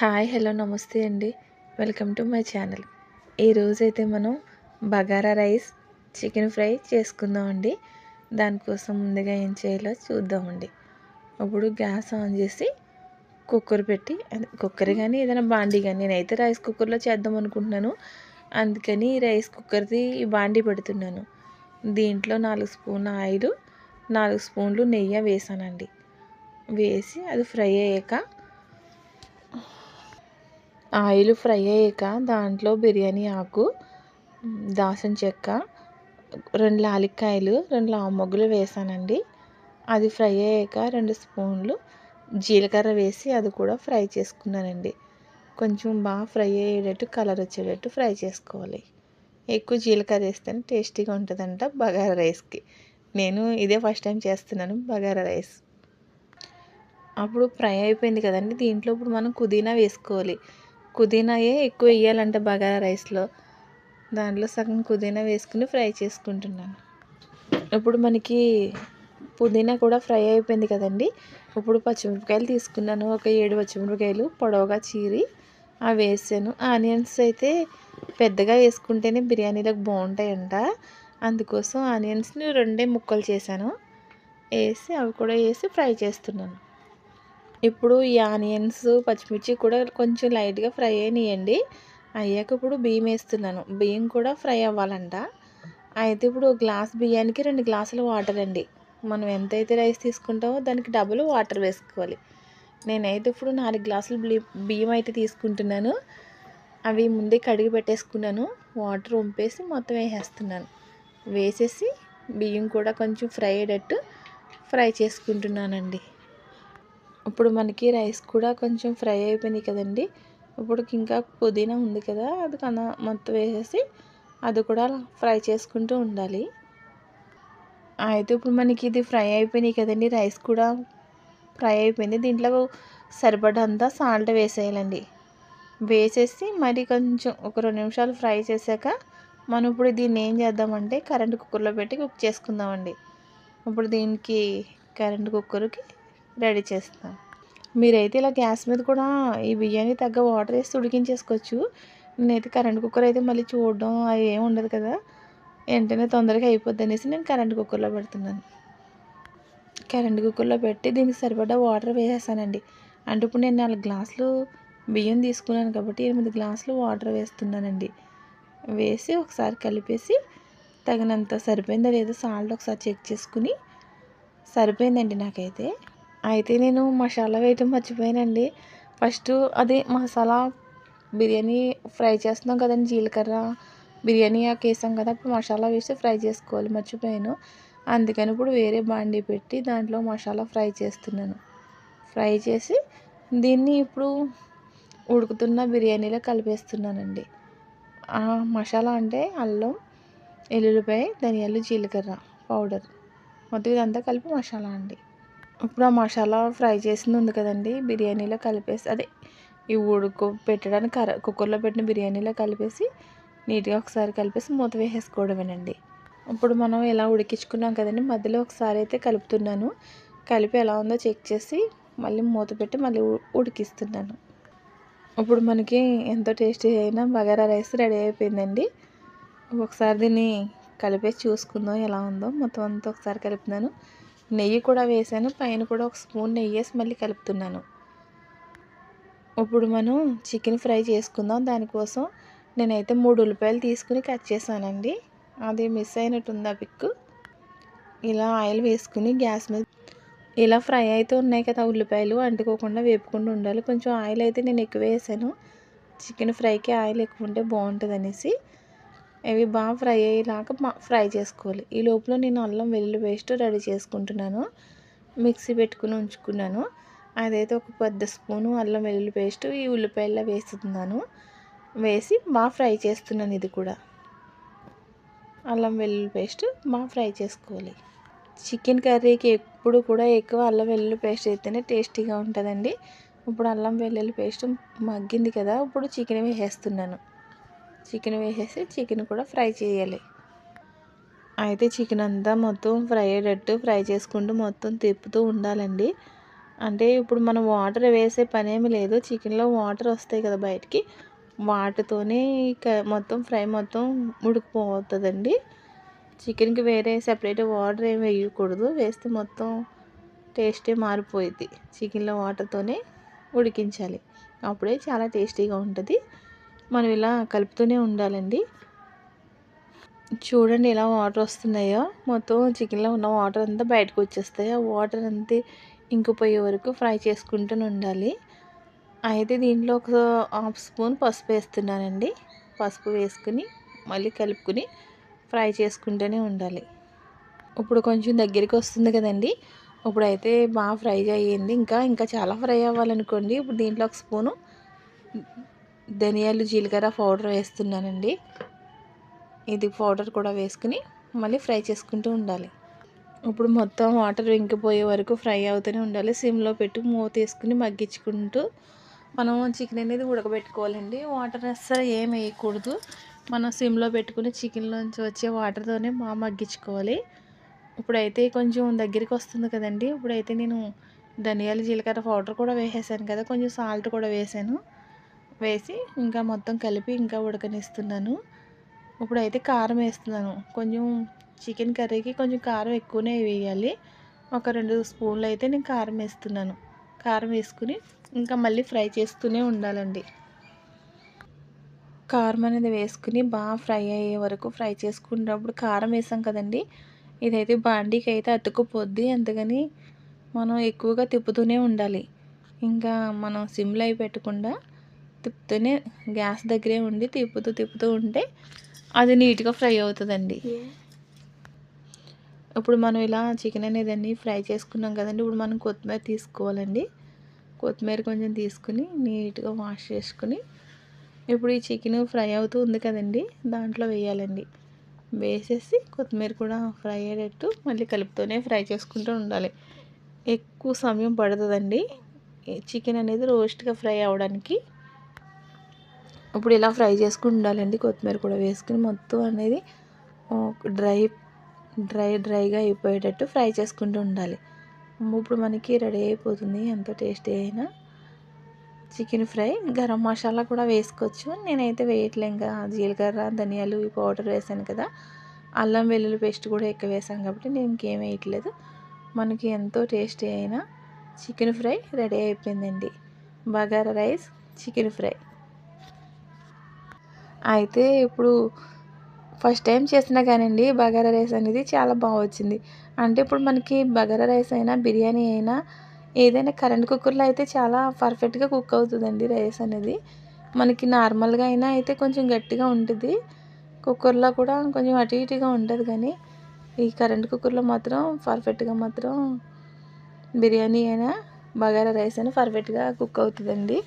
Hi hello నమస్తే అండి. Welcome to my channel. ఈరోజైతే మనం బగారా రైస్ చికెన్ ఫ్రై చేసుకుందామండి దానికోసం ముందుగా ఏం చేయాలో చూద్దామండి. అప్పుడు గ్యాస్ ఆన్ చేసి కుక్కర్ పెట్టి కుక్కర్ కానీ ఏదైనా బాండీ కానీ నేనైతే రైస్ కుక్కర్లో చేద్దాం అనుకుంటున్నాను. అందుకని రైస్ కుక్కర్ది బాండీ పెడుతున్నాను. దీంట్లో నాలుగు స్పూన్ల ఆయిల్ నాలుగు స్పూన్లు నెయ్యి వేసానండి. వేసి అది ఫ్రై అయ్యాక ఆయిల్ ఫ్రై అయ్యాక దాంట్లో బిర్యానీ ఆకు దాసం చెక్క రెండు లాలిక్కాయలు రెండు లావు మొగ్గులు వేసానండి. అది ఫ్రై అయ్యాక రెండు స్పూన్లు జీలకర్ర వేసి అది కూడా ఫ్రై చేసుకున్నానండి. కొంచెం బాగా ఫ్రై అయ్యేటట్టు కలర్ వచ్చేటట్టు ఫ్రై చేసుకోవాలి. ఎక్కువ జీలకర్ర వేస్తేనే టేస్టీగా ఉంటుందంట బగారా రైస్కి. నేను ఇదే ఫస్ట్ టైం చేస్తున్నాను బగారా రైస్. అప్పుడు ఫ్రై అయిపోయింది కదండి దీంట్లో ఇప్పుడు మనం పుదీనా వేసుకోవాలి. పుదీనాయే ఎక్కువ వేయాలంటే బగారా రైస్లో. దాంట్లో సగం పుదీనా వేసుకుని ఫ్రై చేసుకుంటున్నాను. ఇప్పుడు మనకి పుదీనా కూడా ఫ్రై అయిపోయింది కదండి. ఇప్పుడు పచ్చిమిరపకాయలు తీసుకున్నాను. ఒక ఏడు పచ్చిమిరపకాయలు పొడవుగా చీరి అవి వేసాను. ఆనియన్స్ అయితే పెద్దగా వేసుకుంటేనే బిర్యానీలోకి బాగుంటాయంట. అందుకోసం ఆనియన్స్ని రెండే ముక్కలు చేశాను. వేసి అవి కూడా వేసి ఫ్రై చేస్తున్నాను. ఇప్పుడు ఈ ఆనియన్స్ పచ్చిమిర్చి కూడా కొంచెం లైట్గా ఫ్రై అయినాయండి. అయ్యాక ఇప్పుడు బియ్యం వేస్తున్నాను. బియ్యం కూడా ఫ్రై అవ్వాలంట. అయితే ఇప్పుడు గ్లాస్ బియ్యానికి రెండు గ్లాసులు వాటర్ అండి. మనం ఎంతైతే రైస్ తీసుకుంటామో దానికి డబుల్ వాటర్ వేసుకోవాలి. నేనైతే ఇప్పుడు నాలుగు గ్లాసులు బియ్యం అయితే తీసుకుంటున్నాను. అవి ముందే కడిగి పెట్టేసుకున్నాను. వాటర్ వంపేసి మొత్తం వేసేస్తున్నాను. వేసేసి బియ్యం కూడా కొంచెం ఫ్రై అయ్యేటట్టు ఫ్రై చేసుకుంటున్నానండి. ఇప్పుడు మనకి రైస్ కూడా కొంచెం ఫ్రై అయిపోయినాయి కదండి. ఇప్పుడు ఇంకా పుదీనా ఉంది కదా అది కన మొత్తం వేసేసి అది కూడా ఫ్రై చేసుకుంటూ ఉండాలి. అయితే ఇప్పుడు మనకి ఇది ఫ్రై అయిపోయినాయి కదండి రైస్ కూడా ఫ్రై అయిపోయింది. దీంట్లో సరిపడంతా సాల్ట్ వేసేయాలండి. వేసేసి మరి కొంచెం ఒక రెండు నిమిషాలు ఫ్రై చేశాక మనం ఇప్పుడు దీన్ని ఏం చేద్దామంటే కరెంట్ కుక్కర్లో పెట్టి కుక్ చేసుకుందామండి. ఇప్పుడు దీనికి కరెంట్ కుక్కర్కి రెడీ చేస్తాను మీరైతే ఇలా గ్యాస్ మీద కూడా ఈ బియ్యాన్ని తగ్గ వాటర్ వేసి ఉడికించేసుకోవచ్చు. నేనైతే కరెంట్ కుక్కర్ అయితే మళ్ళీ చూడడం అది ఏమి ఉండదు కదా. వెంటనే తొందరగా అయిపోద్ది అనేసి నేను కరెంట్ కుక్కర్లో పెడుతున్నాను. కరెంట్ కుక్కర్లో పెట్టి దీనికి సరిపడా వాటర్ వేసేసానండి. అంటే ఇప్పుడు నేను నాలుగు గ్లాసులు బియ్యం తీసుకున్నాను కాబట్టి ఎనిమిది గ్లాసులు వాటర్ వేస్తున్నానండి. వేసి ఒకసారి కలిపేసి తగినంత సరిపోయిందో లేదో సాల్ట్ ఒకసారి చెక్ చేసుకుని సరిపోయిందండి నాకైతే. అయితే నేను మసాలా వేయటం మర్చిపోయానండి. ఫస్ట్ అది మసాలా బిర్యానీ ఫ్రై చేస్తున్నాం కదండి జీలకర్ర బిర్యానీ ఆకు వేసాం కదా అప్పుడు మసాలా వేసి ఫ్రై చేసుకోవాలి మర్చిపోయాను. అందుకని ఇప్పుడు వేరే బాండీ పెట్టి దాంట్లో మసాలా ఫ్రై చేస్తున్నాను. ఫ్రై చేసి దీన్ని ఇప్పుడు ఉడుకుతున్న బిర్యానీలో కలిపేస్తున్నానండి. మసాలా అంటే అల్లం ఎల్లుల్లిపాయ ధనియాలు జీలకర్ర పౌడర్. మొత్తం ఇదంతా కలిపి మసాలా అండి. ఇప్పుడు ఆ మసాలా ఫ్రై చేసింది ఉంది కదండి బిర్యానీలో కలిపేసి అదే ఈ ఉడుకు పెట్టడానికి కర కుక్కర్లో పెట్టిన బిర్యానీలో కలిపేసి నీట్గా ఒకసారి కలిపేసి మూత వేసేసుకోవడమేనండి. ఇప్పుడు మనం ఇలా ఉడికించుకున్నాం కదండి మధ్యలో ఒకసారి అయితే కలుపుతున్నాను. కలిపి ఎలా ఉందో చెక్ చేసి మళ్ళీ మూత పెట్టి మళ్ళీ ఉడికిస్తున్నాను. ఇప్పుడు మనకి ఎంతో టేస్టీ అయిన బగారా రైస్ రెడీ అయిపోయిందండి. ఒకసారి దీన్ని కలిపేసి చూసుకుందాం ఎలా ఉందో. మొత్తం అంతా ఒకసారి కలుపుతున్నాను. నెయ్యి కూడా వేసాను. పైన కూడా ఒక స్పూన్ నెయ్యి వేసి మళ్ళీ కలుపుతున్నాను. ఇప్పుడు మనం చికెన్ ఫ్రై చేసుకుందాం. దానికోసం నేనైతే మూడు ఉల్లిపాయలు తీసుకుని కట్ చేశానండి. అది మిస్ అయినట్టుంది ఆ పిక్కు? ఇలా ఆయిల్ వేసుకుని గ్యాస్ మీద ఇలా ఫ్రై అయితే ఉన్నాయి కదా ఉల్లిపాయలు. అంటుకోకుండా వేపుకుండా ఉండాలి. కొంచెం ఆయిల్ అయితే నేను ఎక్కువ వేసాను. చికెన్ ఫ్రైకి ఆయిల్ ఎక్కువ ఉంటే బాగుంటుంది అనేసి ఇవి బాగా ఫ్రై అయ్యేలాగా ఫ్రై చేసుకోవాలి. ఈ లోపల నేను అల్లం వెల్లుల్లి పేస్ట్ రెడీ చేసుకుంటున్నాను. మిక్సీ పెట్టుకుని ఉంచుకున్నాను. అదైతే ఒక పెద్ద స్పూను అల్లం వెల్లుల్లి పేస్ట్ ఈ ఉల్లిపాయల్లో వేస్తున్నాను. వేసి బాగా ఫ్రై చేస్తున్నాను ఇది కూడా. అల్లం వెల్లుల్లి పేస్ట్ బాగా ఫ్రై చేసుకోవాలి. చికెన్ కర్రీకి ఎప్పుడు కూడా ఎక్కువ అల్లం వెల్లుల్లి పేస్ట్ అయితేనే టేస్టీగా ఉంటుందండి. ఇప్పుడు అల్లం వెల్లుల్లి పేస్ట్ మగ్గింది కదా ఇప్పుడు చికెన్ వేసేస్తున్నాను. చికెన్ వేసేసి చికెన్ కూడా ఫ్రై చేయాలి. అయితే చికెన్ అంతా మొత్తం ఫ్రై అయ్యేటట్టు ఫ్రై చేసుకుంటూ మొత్తం తిప్పుతూ ఉండాలండి. అంటే ఇప్పుడు మనం వాటర్ వేసే పనేమి లేదు. చికెన్లో వాటర్ వస్తాయి కదా బయటికి. వాటితోనే మొత్తం ఫ్రై మొత్తం ఉడికిపోతుందండి. చికెన్కి వేరే సెపరేట్ వాటర్ ఏమి వేయకూడదు. వేస్తే మొత్తం టేస్టే మారిపోయింది చికెన్లో వాటర్తోనే ఉడికించాలి. అప్పుడే చాలా టేస్టీగా ఉంటుంది. మనం ఇలా కలుపుతూనే ఉండాలండి. చూడండి ఎలా వాటర్ వస్తున్నాయో. మొత్తం చికెన్లో ఉన్న వాటర్ అంతా బయటకు వచ్చేస్తాయి. ఆ వాటర్ అంతే ఇంకిపోయే వరకు ఫ్రై చేసుకుంటూనే ఉండాలి. అయితే దీంట్లో ఒక హాఫ్ స్పూన్ పసుపు వేస్తున్నానండి. పసుపు వేసుకుని మళ్ళీ కలుపుకుని ఫ్రై చేసుకుంటూనే ఉండాలి. ఇప్పుడు కొంచెం దగ్గరికి వస్తుంది కదండి. ఇప్పుడైతే బాగా ఫ్రై అయ్యింది. ఇంకా ఇంకా చాలా ఫ్రై అవ్వాలనుకోండి. ఇప్పుడు దీంట్లో ఒక స్పూను ధనియాలు జీలకర్ర పౌడర్ వేస్తున్నానండి. ఇది పౌడర్ కూడా వేసుకుని మళ్ళీ ఫ్రై చేసుకుంటూ ఉండాలి. ఇప్పుడు మొత్తం వాటర్ ఇంకిపోయే వరకు ఫ్రై అవుతూనే ఉండాలి. సిమ్లో పెట్టి మూత వేసుకుని మగ్గించుకుంటూ మనం చికెన్ అనేది ఉడకబెట్టుకోవాలండి. వాటర్ అస్సలు ఏం వేయకూడదు. మనం సిమ్లో పెట్టుకుని చికెన్లోంచి వచ్చే వాటర్తోనే బాగా మగ్గించుకోవాలి. ఇప్పుడైతే కొంచెం దగ్గరికి వస్తుంది కదండి. ఇప్పుడైతే నేను ధనియాలు జీలకర్ర పౌడర్ కూడా వేసేసాను కదా. కొంచెం సాల్ట్ కూడా వేసాను. వేసి ఇంకా మొత్తం కలిపి ఇంకా ఉడకనిస్తున్నాను. ఇప్పుడైతే కారం వేస్తున్నాను. కొంచెం చికెన్ కర్రీకి కొంచెం కారం ఎక్కువనే వేయాలి. ఒక రెండు స్పూన్లు అయితే నేను కారం వేస్తున్నాను. కారం వేసుకుని ఇంకా మళ్ళీ ఫ్రై చేస్తూనే ఉండాలండి. కారం అనేది వేసుకుని బాగా ఫ్రై అయ్యే వరకు ఫ్రై చేసుకున్నప్పుడు కారం వేసాం కదండి. ఇదైతే బాండీకి అయితే అతుక్కుపోద్ది. అందుకని మనం ఎక్కువగా తిప్పుతూనే ఉండాలి. ఇంకా మనం సిమ్లో అయి పెట్టకుండా తిప్పుతూనే గ్యాస్ దగ్గరే ఉండి తిప్పుతూ తిప్పుతూ ఉంటే అది నీట్గా ఫ్రై అవుతుందండి. ఇప్పుడు మనం ఇలా చికెన్ అనేది అన్నీ ఫ్రై చేసుకున్నాం కదండి. ఇప్పుడు మనం కొత్తిమీర తీసుకోవాలండి. కొత్తిమీర కొంచెం తీసుకుని నీట్గా వాష్ చేసుకుని ఇప్పుడు ఈ చికెన్ ఫ్రై అవుతూ ఉంది కదండి. దాంట్లో వేయాలండి. వేసేసి కొత్తిమీర కూడా ఫ్రై అయ్యేటట్టు మళ్ళీ కలుపుతూనే ఫ్రై చేసుకుంటూ ఉండాలి. ఎక్కువ సమయం పడుతుందండి. చికెన్ అనేది రోస్ట్గా ఫ్రై అవ్వడానికి ఇప్పుడు ఇలా ఫ్రై చేసుకుని ఉండాలండి. కొత్తిమీర కూడా వేసుకుని మొత్తం అనేది డ్రై డ్రై డ్రైగా అయిపోయేటట్టు ఫ్రై చేసుకుంటూ ఉండాలి. ఇప్పుడు మనకి రెడీ అయిపోతుంది. ఎంతో టేస్టీ అయినా చికెన్ ఫ్రై. గరం మసాలా కూడా వేసుకోవచ్చు. నేనైతే వేయట్లేం ఇంకా జీలకర్ర ధనియాలు ఈ పౌడర్ వేసాను కదా. అల్లం వెల్లుల్లి పేస్ట్ కూడా ఎక్కువ వేసాను కాబట్టి నేను ఇంకేం వేయట్లేదు. మనకి ఎంతో టేస్టీ అయిన చికెన్ ఫ్రై రెడీ అయిపోయిందండి. Bagara rice chicken fry. అయితే ఇప్పుడు ఫస్ట్ టైం చేసినా కానండి బగారా రైస్ అనేది చాలా బాగా వచ్చింది అంటే ఇప్పుడు మనకి బగారా రైస్ అయినా బిర్యానీ అయినా ఏదైనా కరెంట్ కుక్కర్లో అయితే చాలా పర్ఫెక్ట్గా కుక్ అవుతుందండి రైస్ అనేది. మనకి నార్మల్గా అయినా అయితే కొంచెం గట్టిగా ఉంటుంది. కుక్కర్లో కూడా కొంచెం అటు ఇటుగా ఉంటుంది కానీ ఈ కరెంట్ కుక్కర్లో మాత్రం పర్ఫెక్ట్గా మాత్రం బిర్యానీ అయినా బగారా రైస్ అయినా పర్ఫెక్ట్గా కుక్ అవుతుందండి.